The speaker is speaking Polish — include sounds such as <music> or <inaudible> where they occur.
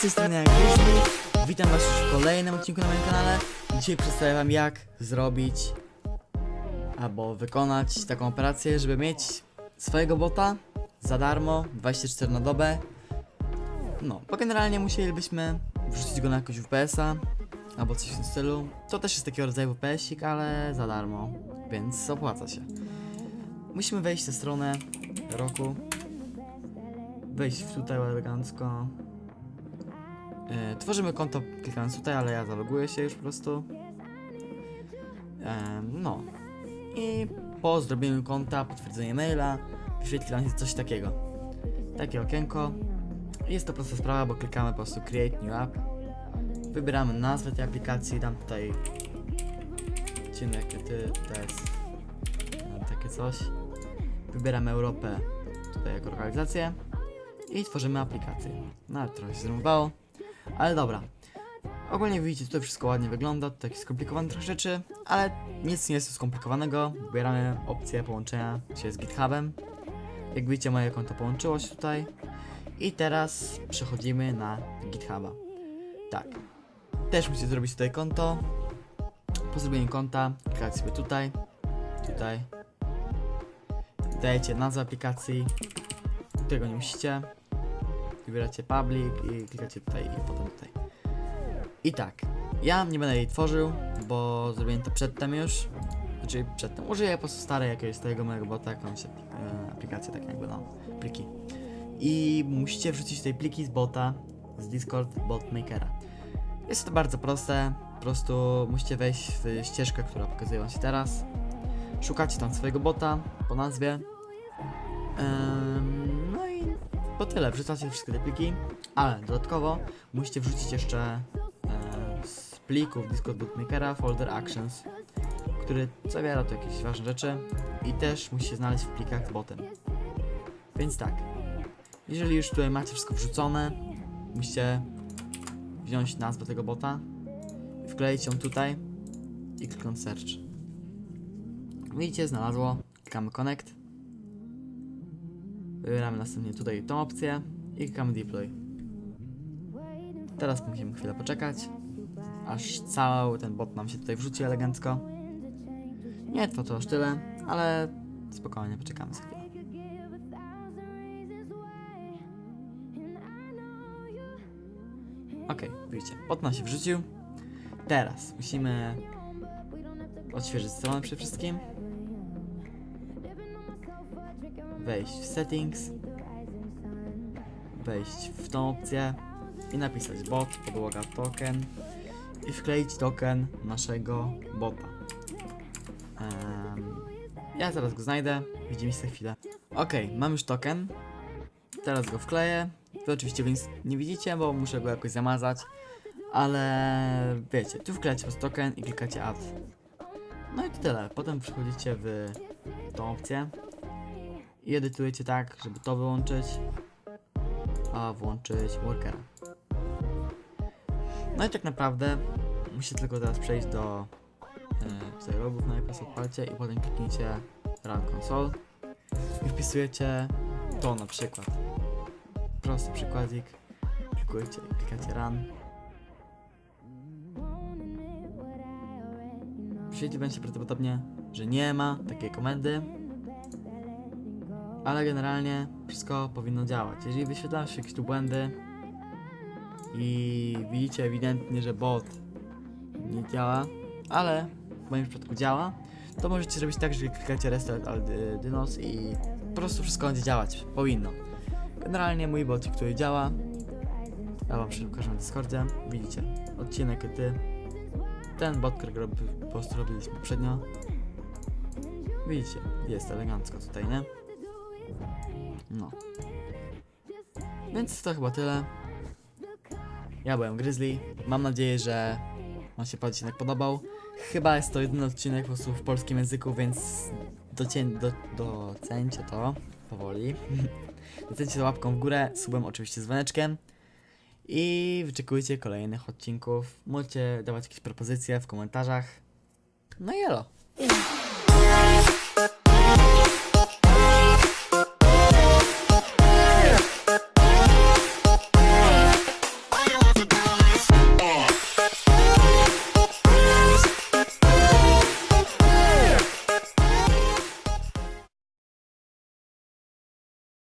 tej strony jak. Witam was już w kolejnym odcinku na moim kanale. Dzisiaj przedstawię wam jak zrobić albo wykonać taką operację, żeby mieć swojego bota za darmo, 24 na dobę. No, bo generalnie musielibyśmy wrzucić go na jakąś WPS-a albo coś w tym stylu. To też jest takiego rodzaju WPS-ik, ale za darmo, więc opłaca się. Musimy wejść na stronę roku, wejść tutaj elegancko. E, tworzymy konto klikając tutaj, ale ja zaloguję się już po prostu. E, no. I po zrobieniu konta, potwierdzenie maila, wyświetli nam się coś takiego. Takie okienko. Jest to prosta sprawa, bo klikamy po prostu Create New App. Wybieramy nazwę tej aplikacji, dam tutaj odcinek, jest e, takie coś. Wybieramy Europę tutaj jako lokalizację i tworzymy aplikację. No ale trochę się zrąbało, ale dobra. Ogólnie widzicie, tutaj wszystko ładnie wygląda, to takie skomplikowane trochę rzeczy, ale nic nie jest skomplikowanego. Wybieramy opcję połączenia się z GitHubem. Jak widzicie, moje konto połączyło się tutaj. I teraz przechodzimy na GitHuba. Tak. Też musicie zrobić tutaj konto. Po zrobieniu konta, klikacie sobie tutaj, tutaj. Dajecie nazwę aplikacji. Tego nie musicie. Wybieracie public i klikacie tutaj i potem tutaj. I tak, ja nie będę jej tworzył, bo zrobiłem to przedtem już. Znaczy przedtem. Użyję po prostu starej jakiegoś tego mojego bota, jakąś e, aplikację, tak jakby no, pliki. I musicie wrzucić tutaj pliki z bota, z Discord Bot Makera. Jest to bardzo proste, po prostu musicie wejść w ścieżkę, która pokazuje wam się teraz. Szukacie tam swojego bota po nazwie. I to tyle, wrzucacie wszystkie te pliki, ale dodatkowo musicie wrzucić jeszcze e, z plików Discord Bootmakera folder Actions, który zawiera tu jakieś ważne rzeczy i też musicie znaleźć w plikach z botem. Więc tak, jeżeli już tutaj macie wszystko wrzucone, musicie wziąć nazwę tego bota, wkleić ją tutaj i kliknąć search. Widzicie, znalazło, klikamy connect. Wybieramy następnie tutaj tą opcję i klikamy deploy. Teraz musimy chwilę poczekać, aż cały ten bot nam się tutaj wrzuci elegancko. Nie trwa to aż tyle, ale spokojnie poczekamy chwilę. Okej, widzicie, bot nam się wrzucił. Teraz musimy odświeżyć stronę przede wszystkim. Wejść w settings. Wejść w tą opcję i napisać bot, podłoga token i wkleić token naszego bota. Em, ja zaraz go znajdę, widzimy się za chwilę. Okej, mam już token. Teraz go wkleję. Wy oczywiście go nie widzicie, bo muszę go jakoś zamazać. Ale wiecie, tu wklejacie po token i klikacie add. No i to tyle. Potem przechodzicie w tą opcję i edytujecie tak, żeby to wyłączyć, a włączyć workera. No i tak naprawdę musicie tylko teraz przejść do e, tutaj logów najpierw odpalcie i potem kliknijcie run console i wpisujecie to na przykład. Prosty przykładzik. Klikujecie, klikacie run. Świeci będzie prawdopodobnie, że nie ma takiej komendy. Ale generalnie wszystko powinno działać. Jeżeli wyświetlają się jakieś tu błędy i widzicie ewidentnie, że bot nie działa, ale w moim przypadku działa, to możecie zrobić tak, że klikacie restart al dy- dynos i po prostu wszystko będzie działać. Powinno. Generalnie mój bot, który działa, ja wam pokażę na Discordzie, widzicie, odcinek ty, ten bot, którego po prostu robiliśmy poprzednio, widzicie, jest elegancko tutaj, nie? No. Więc to chyba tyle. Ja byłem Grizzly. Mam nadzieję, że Wam się odcinek podobał. Chyba jest to jedyny odcinek po prostu w polskim języku, więc docie, do, docencie to powoli. <laughs> docencie to łapką w górę, subem oczywiście z dzwoneczkiem. I wyczekujcie kolejnych odcinków. Możecie dawać jakieś propozycje w komentarzach. No i elo. Yeah.